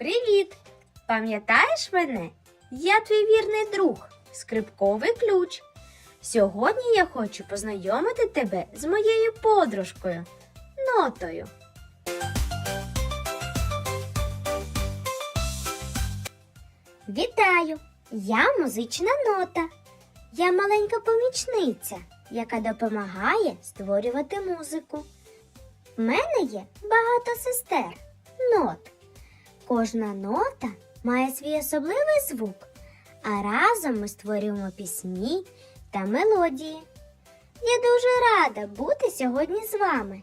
Привіт! Пам'ятаєш мене? Я твій вірний друг, скрипковий ключ. Сьогодні я хочу познайомити тебе з моєю подружкою, нотою. Вітаю! Я музична нота. Я маленька помічниця, яка допомагає створювати музику. В мене є багато сестер нот. Кожна нота має свій особливий звук, а разом ми створюємо пісні та мелодії. Я дуже рада бути сьогодні з вами.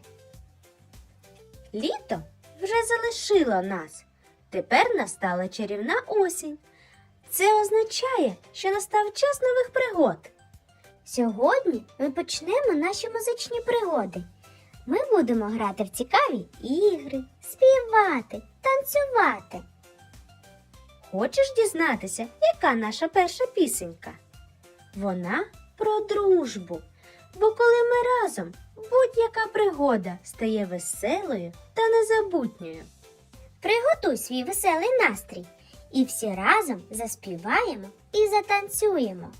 Літо вже залишило нас. Тепер настала чарівна осінь. Це означає, що настав час нових пригод. Сьогодні ми почнемо наші музичні пригоди. Ми будемо грати в цікаві ігри, співати, танцювати. Хочеш дізнатися, яка наша перша пісенька? Вона про дружбу. Бо коли ми разом, будь-яка пригода стає веселою та незабутньою. Приготуй свій веселий настрій і всі разом заспіваємо і затанцюємо.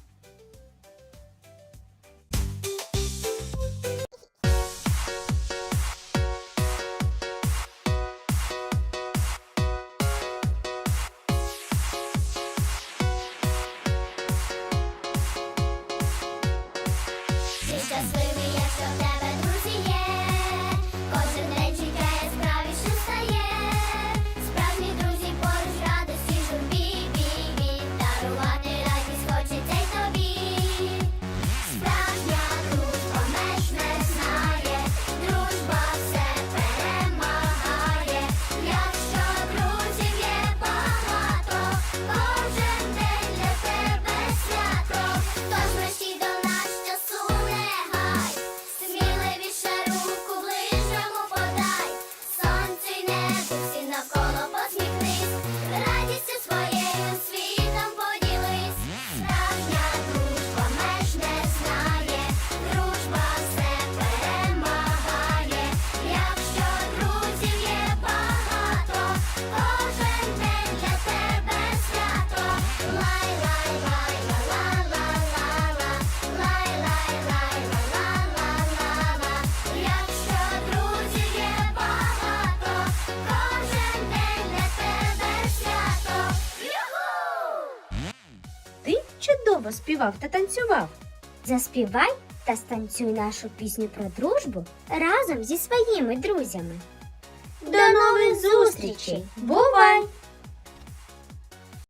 Чудово співав та танцював. Заспівай та станцюй нашу пісню про дружбу разом зі своїми друзями. До нових зустрічей! Бувай!